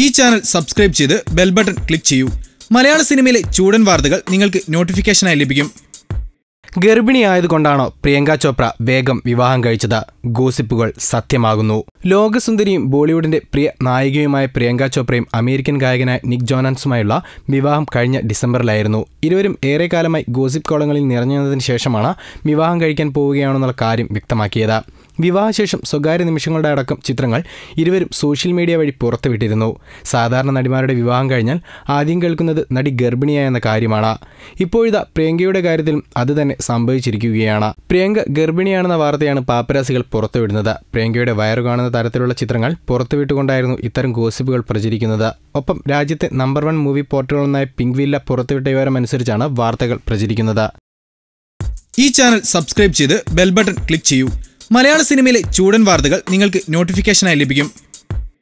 ഈ channel subscribe ചെയ്ത് bell button click ചെയ്യൂ. മലയാള സിനിമയിലെ ചൂടൻ വാർത്തകൾ നിങ്ങൾക്ക് നോട്ടിഫിക്കേഷനായി ലഭിക്കും. ഗർഭിണിയായതുകൊണ്ടാണോ പ്രിയങ്ക ചോപ്ര വേഗം വിവാഹം കഴിച്ചത്? ഗോസിപ്പുകൾ സത്യമാകുന്നു. ലോകസുന്ദരിയും ബോളിവുഡിന്റെ പ്രിയ നായികയുമായ പ്രിയങ്ക ചോപ്രയും അമേരിക്കൻ ഗായകനായ നിക് ജോനാൻസുമായുള്ള വിവാഹം കഴിഞ്ഞ ഡിസംബറിലായിരുന്നു. ഇരുവരും ഏറെക്കാലമായി ഗോസിപ്പ് കോളങ്ങളിൽ നിറഞ്ഞതിന് ശേഷമാണ് വിവാഹം കഴിക്കാൻ പോവുകയാണെന്നുള്ള കാര്യം വ്യക്തമാക്കിയത്. വിവാഹശേഷം സ്വകാര്യ നിമിഷങ്ങളുടെ അടക്കം ചിത്രങ്ങൾ ഇരുവരും സോഷ്യൽ മീഡിയ വഴി പുറത്തുവിട്ടിരുന്നു. സാധാരണ നടിമാരുടെ വിവാഹം കഴിഞ്ഞാൽ ആദ്യം കേൾക്കുന്നത് നടി ഗർഭിണിയായ എന്ന കാര്യമാണ്. ഇപ്പോഴിതാ പ്രിയങ്കയുടെ കാര്യത്തിലും അത് തന്നെ സംഭവിച്ചിരിക്കുകയാണ്. പ്രിയങ്ക ഗർഭിണിയാണെന്ന വാർത്തയാണ് പാപ്പരാസികൾ പുറത്തുവിടുന്നത്. പ്രിയങ്കയുടെ വയറു കാണുന്ന തരത്തിലുള്ള ചിത്രങ്ങൾ പുറത്തുവിട്ടുകൊണ്ടായിരുന്നു ഇത്തരം ഗോസിപ്പുകൾ പ്രചരിക്കുന്നത്. ഒപ്പം രാജ്യത്തെ നമ്പർ വൺ മൂവി പോർട്ടലുകളൊന്നായ പിങ്ക് വില്ല പുറത്തുവിട്ട വിവരമനുസരിച്ചാണ് വാർത്തകൾ പ്രചരിക്കുന്നത്. ഈ ചാനൽ സബ്സ്ക്രൈബ് ചെയ്ത് ബെൽ ബട്ടൺ ക്ലിക്ക് ചെയ്യൂ. മലയാള സിനിമയിലെ ചൂടൻ വാർത്തകൾ നിങ്ങൾക്ക് നോട്ടിഫിക്കേഷനായി ലഭിക്കും.